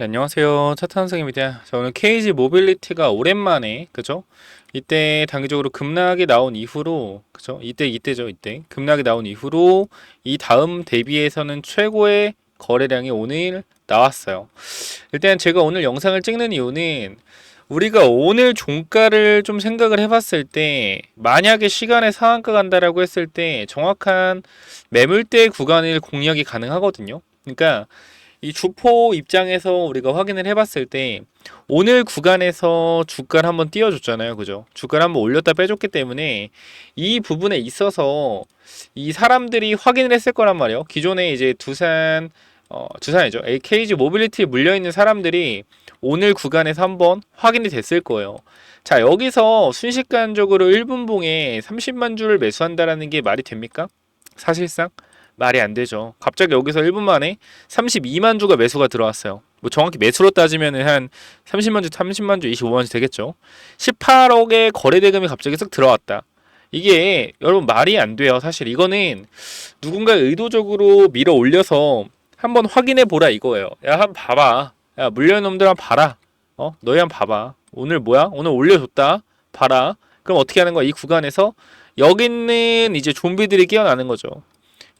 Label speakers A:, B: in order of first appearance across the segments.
A: 네, 안녕하세요. 차탄승입니다. 자, 오늘 KG 모빌리티가 오랜만에, 그죠? 이때 단기적으로 급락이 나온 이후로, 그죠? 이때, 이때죠, 이때. 급락이 나온 이후로 이 다음 대비에서는 최고의 거래량이 오늘 나왔어요. 일단 제가 오늘 영상을 찍는 이유는 우리가 오늘 종가를 좀 생각을 해봤을 때, 만약에 시간에 상한가 간다라고 했을 때 정확한 매물대 구간을 공략이 가능하거든요. 그러니까 이 주포 입장에서 우리가 확인을 해봤을 때 오늘 구간에서 주가를 한번 띄워줬잖아요, 그죠? 주가를 한번 올렸다 빼줬기 때문에 이 부분에 있어서 이 사람들이 확인을 했을 거란 말이에요. 기존에 이제 두산 어, 두산이죠. AKG 모빌리티에 물려 있는 사람들이 오늘 구간에서 한번 확인이 됐을 거예요. 자, 여기서 순식간적으로 1분봉에 30만 주를 매수한다라는 게 말이 됩니까? 사실상 말이 안 되죠. 갑자기 여기서 1분 만에 32만 주가 매수가 들어왔어요. 뭐 정확히 매수로 따지면은 한 30만 주, 30만 주, 25만 주 되겠죠. 18억의 거래 대금이 갑자기 쓱 들어왔다. 이게 여러분 말이 안 돼요. 사실 이거는 누군가 의도적으로 밀어 올려서 한번 확인해 보라 이거예요. 야, 한번 봐봐. 야, 물려있는 놈들 한번 봐라. 어? 너희 한번 봐봐. 오늘 뭐야? 오늘 올려줬다. 봐라. 그럼 어떻게 하는 거야? 이 구간에서 여기 있는 이제 좀비들이 깨어나는 거죠.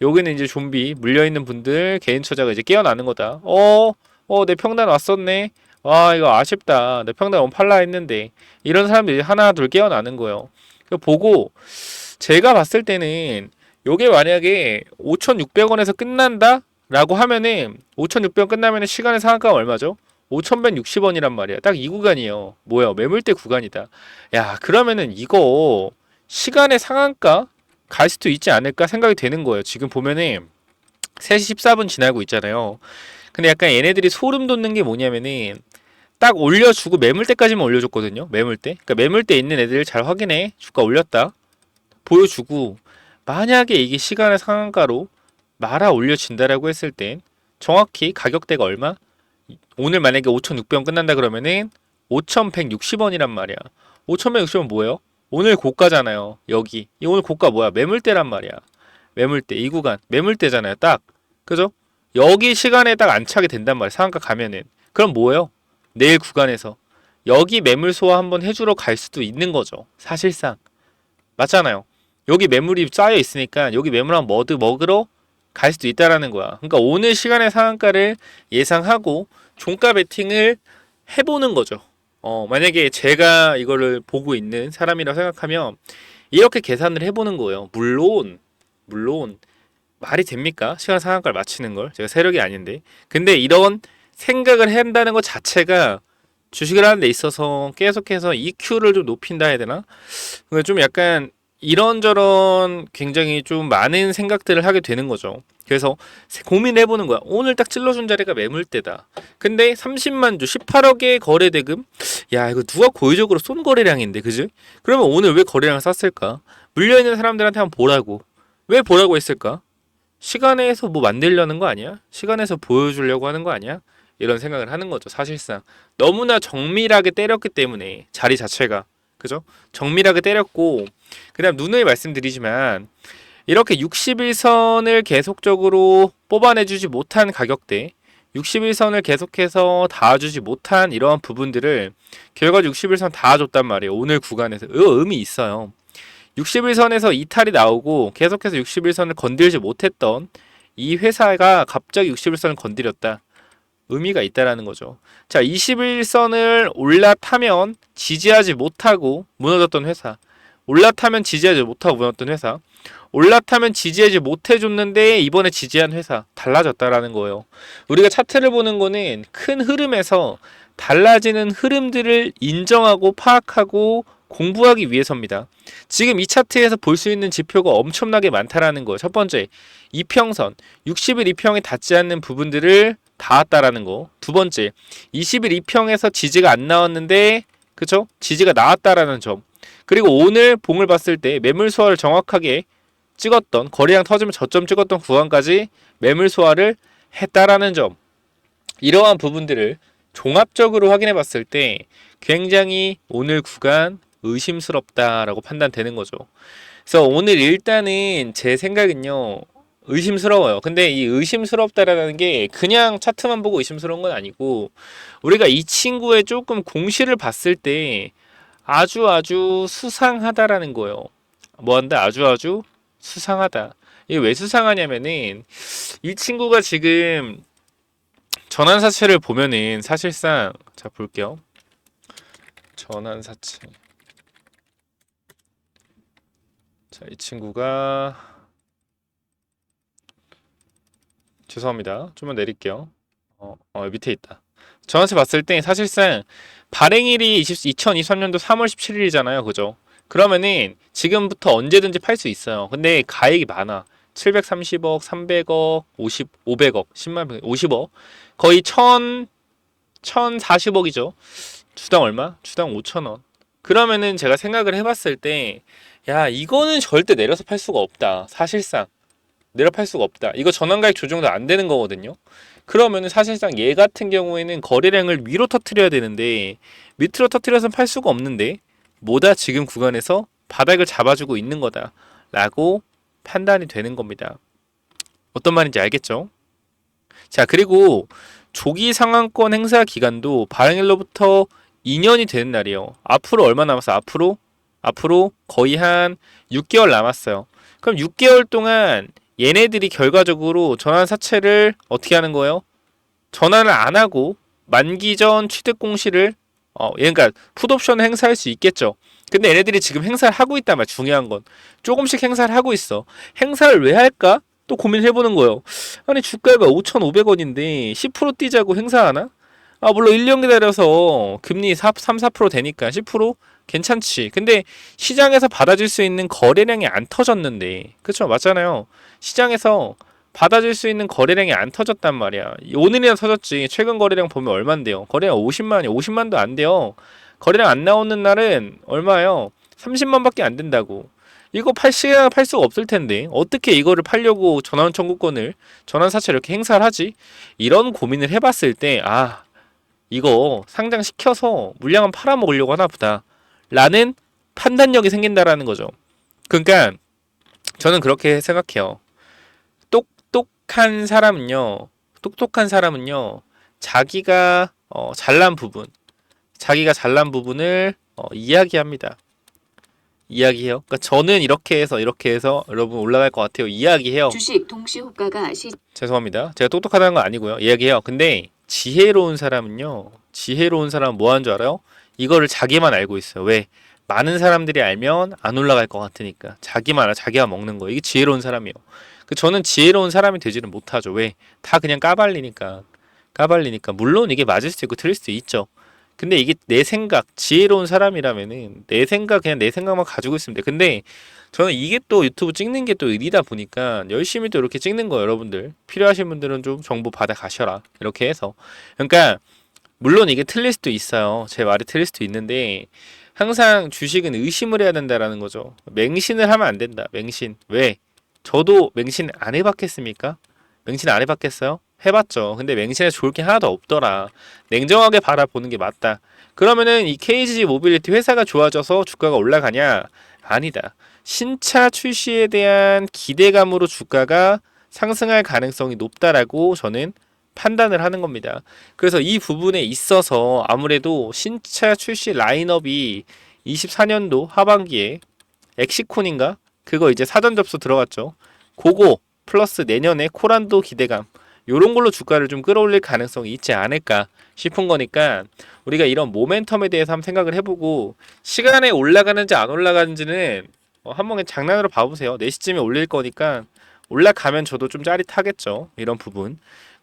A: 여기는 이제 좀비 물려있는 분들 개인 처자가 이제 깨어나는 거다. 어, 어, 내 평단 왔었네. 와, 이거 아쉽다. 내 평단 너무 팔라 했는데. 이런 사람들이 하나, 둘 깨어나는 거예요. 그 보고, 제가 봤을 때는, 요게 만약에 5,600원에서 끝난다? 라고 하면은, 5,600원 끝나면은 시간의 상한가가 얼마죠? 5,160원이란 말이야. 딱 이 구간이에요. 뭐야, 매물대 구간이다. 야, 그러면은 이거, 시간의 상한가? 갈 수도 있지 않을까 생각이 되는 거예요. 지금 보면은 3시 14분 지나고 있잖아요. 근데 약간 얘네들이 소름 돋는 게 뭐냐면은 딱 올려주고 매물대까지만 올려줬거든요. 매물대. 그러니까 매물대 있는 애들 잘 확인해. 주가 올렸다. 보여주고 만약에 이게 시간의 상한가로 말아 올려진다라고 했을 땐 정확히 가격대가 얼마? 오늘 만약에 5,600원 끝난다 그러면은 5,160원이란 말이야. 5,160원 뭐예요? 오늘 고가잖아요. 여기. 이 오늘 고가 뭐야? 매물대란 말이야. 매물대. 이 구간. 매물대잖아요. 딱. 그죠? 여기 시간에 딱 안착이 된단 말이야. 상한가 가면은. 그럼 뭐예요? 내일 구간에서. 여기 매물 소화 한번 해주러 갈 수도 있는 거죠. 사실상. 맞잖아요. 여기 매물이 쌓여 있으니까 여기 매물 한번 머드 먹으러 갈 수도 있다라는 거야. 그러니까 오늘 시간의 상한가를 예상하고 종가 베팅을 해보는 거죠. 어, 만약에 제가 이거를 보고 있는 사람이라 생각하면 이렇게 계산을 해보는 거예요. 물론, 물론 말이 됩니까? 시간 상한가를 맞추는 걸 제가 세력이 아닌데. 근데 이런 생각을 한다는 것 자체가 주식을 하는 데 있어서 계속해서 EQ를 좀 높인다 해야 되나? 좀 약간 이런저런 굉장히 좀 많은 생각들을 하게 되는 거죠. 그래서 고민을 해보는 거야. 오늘 딱 찔러준 자리가 매물대다. 근데 30만 주, 18억의 거래 대금? 야, 이거 누가 고의적으로 쏜 거래량인데, 그지? 그러면 오늘 왜 거래량을 쐈을까? 물려 있는 사람들한테 한번 보라고. 왜 보라고 했을까? 시간에서 뭐 만들려는 거 아니야? 시간에서 보여주려고 하는 거 아니야? 이런 생각을 하는 거죠, 사실상. 너무나 정밀하게 때렸기 때문에, 자리 자체가. 그죠? 정밀하게 때렸고, 그 다음 누누이 말씀드리지만, 이렇게 61선을 계속적으로 뽑아내주지 못한 가격대, 61선을 계속해서 닿아주지 못한 이러한 부분들을 결과 61선 닿아줬단 말이에요. 오늘 구간에서. 의 의미 있어요. 61선에서 이탈이 나오고 계속해서 61선을 건들지 못했던 이 회사가 갑자기 61선을 건드렸다. 의미가 있다라는 거죠. 자, 21선을 올라타면 지지하지 못하고 무너졌던 회사. 올라타면 지지하지 못하고 무너졌던 회사. 올라타면 지지하지 못해줬는데 이번에 지지한 회사 달라졌다라는 거예요. 우리가 차트를 보는 거는 큰 흐름에서 달라지는 흐름들을 인정하고 파악하고 공부하기 위해서입니다. 지금 이 차트에서 볼 수 있는 지표가 엄청나게 많다라는 거예요. 첫 번째, 이평선 60일 이평이 닿지 않는 부분들을 닿았다라는 거. 두 번째, 20일 이평에서 지지가 안 나왔는데 그쵸? 지지가 나왔다라는 점. 그리고 오늘 봉을 봤을 때 매물 소화를 정확하게 찍었던 거래량 터지면 저점 찍었던 구간까지 매물 소화를 했다라는 점. 이러한 부분들을 종합적으로 확인해 봤을 때 굉장히 오늘 구간 의심스럽다라고 판단되는 거죠. 그래서 오늘 일단은 제 생각은요. 의심스러워요. 근데 이 의심스럽다라는 게 그냥 차트만 보고 의심스러운 건 아니고 우리가 이 친구의 조금 공시를 봤을 때 아주 아주 수상하다라는 거예요. 뭐한다? 아주 아주 수상하다. 이게 왜 수상하냐면은 이 친구가 지금 전환 사채를 보면은 사실상 자 볼게요. 전환 사채. 자, 이 친구가 죄송합니다. 좀만 내릴게요. 어, 어 밑에 있다. 전환세 봤을 때 사실상 발행일이 20, 2023년도 3월 17일이잖아요. 그죠? 그러면은 지금부터 언제든지 팔 수 있어요. 근데 가액이 많아. 730억, 300억, 50, 500억, 10만, 50억. 거의 1000, 1040억이죠. 주당 얼마? 주당 5천원. 그러면은 제가 생각을 해봤을 때, 야, 이거는 절대 내려서 팔 수가 없다. 사실상. 내려 팔 수가 없다. 이거 전환가액 조정도 안 되는 거거든요. 그러면은 사실상 얘 같은 경우에는 거래량을 위로 터트려야 되는데 밑으로 터트려서 팔 수가 없는데 뭐다 지금 구간에서 바닥을 잡아주고 있는 거다라고 판단이 되는 겁니다. 어떤 말인지 알겠죠? 자 그리고 조기 상한권 행사 기간도 발행일로부터 2년이 되는 날이에요. 앞으로 얼마 남았어? 앞으로 앞으로 거의 한 6개월 남았어요. 그럼 6개월 동안 얘네들이 결과적으로 전환 사채를 어떻게 하는 거예요? 전환을 안 하고 만기 전 취득 공시를 어 그러니까 풋옵션을 행사할 수 있겠죠. 근데 얘네들이 지금 행사를 하고 있단 말 중요한 건 조금씩 행사를 하고 있어. 행사를 왜 할까? 또 고민해 보는 거예요. 아니 주가가 5,500원인데 10% 뛰자고 행사하나? 아 물론 1년 기다려서 금리 4, 3, 4% 되니까 10% 괜찮지. 근데 시장에서 받아줄 수 있는 거래량이 안 터졌는데, 그쵸? 맞잖아요. 시장에서 받아줄 수 있는 거래량이 안 터졌단 말이야. 오늘이나 터졌지. 최근 거래량 보면 얼만데요? 거래량 50만이 50만도 안 돼요. 거래량 안 나오는 날은 얼마예요? 30만밖에 안 된다고. 이거 팔 시간 팔 수가 없을 텐데 어떻게 이거를 팔려고 전환 청구권을 전환 사채 이렇게 행사를 하지? 이런 고민을 해봤을 때 아 이거 상장 시켜서 물량은 팔아먹으려고 하나 보다. 라는 판단력이 생긴다라는 거죠. 그러니까 저는 그렇게 생각해요. 똑똑한 사람은요. 똑똑한 사람은요. 자기가 어, 잘난 부분, 자기가 잘난 부분을 어, 이야기합니다. 이야기해요. 그러니까 저는 이렇게 해서 이렇게 해서 여러분 올라갈 것 같아요. 이야기해요.
B: 주식 동시 호가가 시
A: 죄송합니다. 제가 똑똑하다는 건 아니고요. 이야기해요. 근데 지혜로운 사람은요. 지혜로운 사람은 뭐 하는 줄 알아요? 이거를 자기만 알고 있어요. 왜? 많은 사람들이 알면 안 올라갈 것 같으니까 자기만 알아 자기가 먹는 거예요. 이게 지혜로운 사람이에요. 그 저는 지혜로운 사람이 되지는 못하죠. 왜? 다 그냥 까발리니까 까발리니까 물론 이게 맞을 수도 있고 틀릴 수도 있죠. 근데 이게 내 생각 지혜로운 사람이라면은 내 생각 그냥 내 생각만 가지고 돼. 근데 저는 이게 또 유튜브 찍는 게 또 일이다 보니까 열심히 또 이렇게 찍는 거예요, 여러분들. 필요하신 분들은 좀 정보 받아 가셔라. 이렇게 해서. 그러니까 물론 이게 틀릴 수도 있어요. 제 말이 틀릴 수도 있는데 항상 주식은 의심을 해야 된다라는 거죠. 맹신을 하면 안 된다. 맹신. 왜? 저도 맹신 안 해봤겠습니까? 맹신 안 해봤겠어요? 해봤죠. 근데 맹신에 좋을 게 하나도 없더라. 냉정하게 바라보는 게 맞다. 그러면은 이 KG 모빌리티 회사가 좋아져서 주가가 올라가냐? 아니다. 신차 출시에 대한 기대감으로 주가가 상승할 가능성이 높다라고 저는 판단을 하는 겁니다. 그래서 이 부분에 있어서 아무래도 신차 출시 라인업이 24년도 하반기에 엑시콘인가? 그거 이제 사전 접수 들어갔죠. 그거 플러스 내년에 코란도 기대감 요런 걸로 주가를 좀 끌어올릴 가능성이 있지 않을까 싶은 거니까 우리가 이런 모멘텀에 대해서 한번 생각을 해보고 시간에 올라가는지 안 올라가는지는 어, 한 번에 장난으로 봐보세요. 4시쯤에 올릴 거니까 올라가면 저도 좀 짜릿하겠죠. 이런 부분.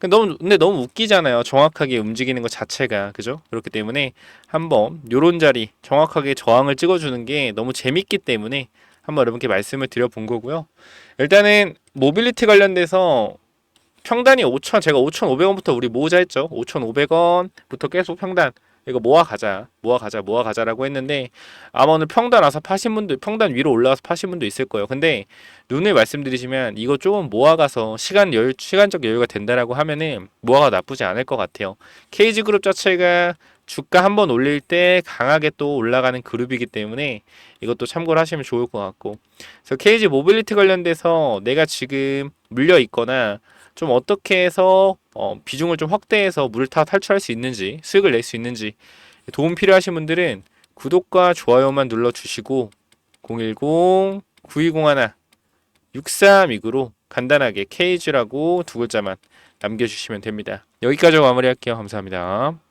A: 너무 근데 너무 웃기잖아요. 정확하게 움직이는 것 자체가 그죠? 그렇기 때문에 한번 요런 자리 정확하게 저항을 찍어주는 게 너무 재밌기 때문에 한번 여러분께 말씀을 드려본 거고요. 일단은 모빌리티 관련돼서 평단이 5천 제가 5,500원부터 우리 모으자 했죠. 5,500원부터 계속 평단 이거 모아 가자, 모아 가자, 모아 가자라고 했는데 아마 오늘 평단 와서 파신 분들, 평단 위로 올라와서 파신 분도 있을 거예요. 근데 눈을 말씀드리시면 이거 조금 모아가서 시간 여유, 시간적 여유가 된다라고 하면은 모아가 나쁘지 않을 것 같아요. KG 그룹 자체가 주가 한번 올릴 때 강하게 또 올라가는 그룹이기 때문에 이것도 참고를 하시면 좋을 것 같고. 그래서 KG 모빌리티 관련돼서 내가 지금 물려 있거나 좀 어떻게 해서 어, 비중을 좀 확대해서 물을 타 탈출할 수 있는지 수익을 낼 수 있는지 도움 필요하신 분들은 구독과 좋아요만 눌러주시고 010 9201 6329로 간단하게 케이지라고 두 글자만 남겨주시면 됩니다. 여기까지 마무리할게요. 감사합니다.